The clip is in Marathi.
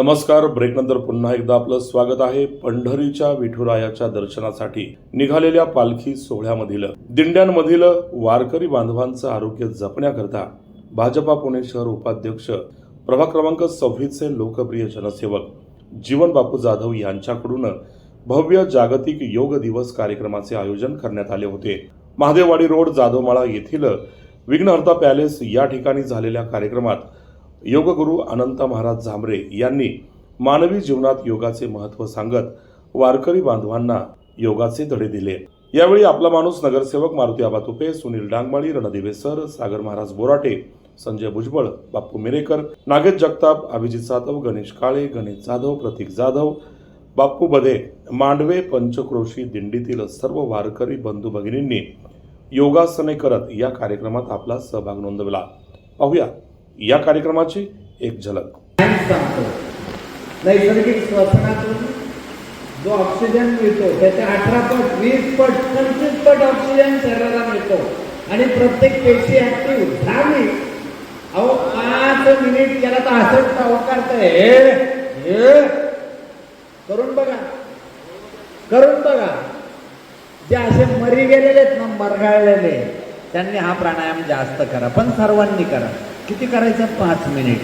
नमस्कार ब्रेकनंतर पुन्हा एकदा आपलं स्वागत आहे पंढरीच्या विठुरायाच्या दर्शनासाठी निघालेल्या पालखी सोहळ्यामधील. दिंड्यांमधील वारकरी बांधवांचं आरोग्य जपण्याकरता भाजपा पुणे शहर उपाध्यक्ष प्रभाग क्रमांक सव्वीसचे लोकप्रिय जनसेवक जीवन बापू जाधव यांच्याकडून भव्य जागतिक योग दिवस कार्यक्रमाचे आयोजन करण्यात आले होते. महादेववाडी रोड जाधवमाळा येथील विघ्नहर्ता पॅलेस या ठिकाणी झालेल्या कार्यक्रमात योगगुरू अनंत महाराज झांबरे यांनी मानवी जीवनात योगाचे महत्त्व सांगत वारकरी बांधवांना योगाचे धडे दिले. यावेळी आपला माणूस नगरसेवक मारुती आबा तुपे सुनील डांगमाळी रणदिवे सर सागर महाराज बोराटे संजय भुजबळ बाप्पू मिरेकर नागेश जगताप अभिजित जाधव गणेश काळे गणेश जाधव प्रतीक जाधव बाप्पू बधे मांडवे पंचक्रोशी दिंडीतील सर्व वारकरी बंधू भगिनींनी योगासने करत या कार्यक्रमात आपला सहभाग नोंदवला. पाहूया. या कार्यक्रमाची एक झलक. नैसर्गिक श्वसनातून जो ऑक्सिजन मिळतो त्याच्या अठरा पट वीस पट पंचवीस पट ऑक्सिजन शरीराला मिळतो. आणि प्रत्येक पेशी ऍक्टिव्ह झाली. अहो पाच मिनिट केला तर असंच सावकारतंय हे करून बघा. करून बघा. जे असे मरी गेलेले आहेत ना मरगाळलेले त्यांनी हा प्राणायाम जास्त करा. पण सर्वांनी करा. किती करायचं? पाच मिनिट.